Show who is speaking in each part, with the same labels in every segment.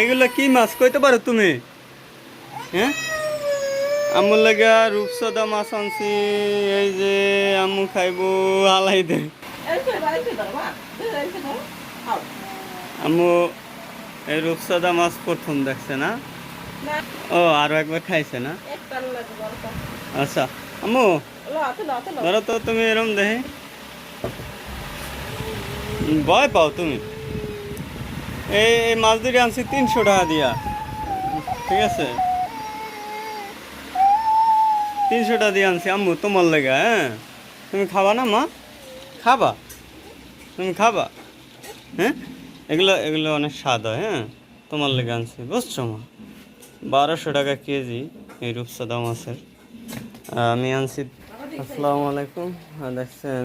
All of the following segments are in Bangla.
Speaker 1: এগুলো কি মাছ? কইতে পারো তুমি? হ্যাঁ? আমুর লাগা রূপসদা মাছ আনছি, এই যে আম্মু খাইবো আলাই দে। আম্মু এই রূপসদা মাছ প্রথম দেখছে না? ও, আরও একবার খাইছে না? আচ্ছা আম্মু ধরো তো তুমি এরম দেখে। ভয় পাও তুমি। এই মাছ দুটি আনছি তিনশো টাকা দিয়া। ঠিক আছে? তিনশো টাকা দিয়ে আনছি, আম্মু, তোমার লেগে হ্যাঁ? তুমি খাবা না, মা? খাবা? তুমি খাবা? হ্যাঁ? এগুলো এগুলো অনেক স্বাদ হয় হ্যাঁ? তোমার লেগে আনছি, বুঝছ, মা? বারোশো টাকা কেজি এই রূপসাদা মাছের। আমি আনছি, আসসালামু আলাইকুম। দেখছেন,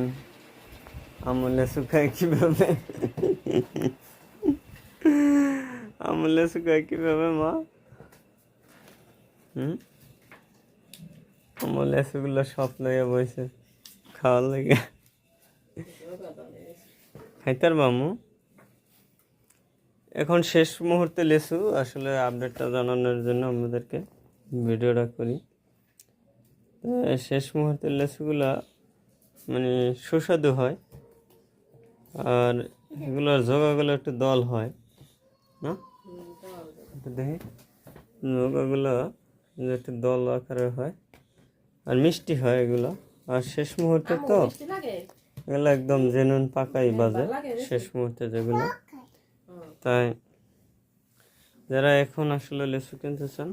Speaker 1: আমলে শুকায় কীভাবে? শুকায় কীভাবে, মা? হুম? আমলে লেসুগুলো সব লইয়া বইছে, খাওয়ার লেগে। খাইতার বামু এখন শেষ মুহূর্তে লেসু, আসলে আপডেটটা জানানোর জন্য আমাদেরকে ভিডিওটা করি। শেষ মুহূর্তের লেসুগুলা মানে সুস্বাদু হয়, আর এগুলোর জোগাগুলো একটু দল হয়, না? দেখি যে একটু দল আকারে হয় আর মিষ্টি হয় এগুলো। আর শেষ মুহূর্তে তো এগুলো একদম জেনুন পাকাই বাজে শেষ মুহূর্তে যেগুলো। তাই যারা এখন আসলে লেসু কিনতে চান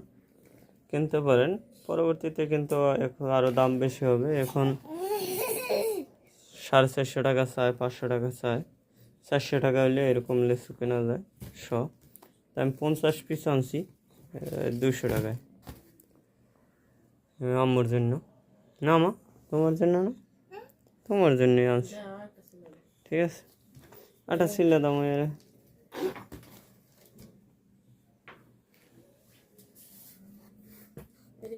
Speaker 1: কিনতে পারেন। পরবর্তীতে কিন্তু এখন আরও দাম বেশি হবে। এখন সাড়ে চারশো টাকা চায় পাঁচশো টাকা চায়। চারশো টাকা হলে এরকম লেসু কেনা যায় শ তাই আমি পঞ্চাশ পিস আনছি দুশো টাকায়। আমার আম্মুর জন্য। না, মা, তোমার জন্য না? তোমার জন্যই আনছি। ঠিক আছে। আটা ছিল দাম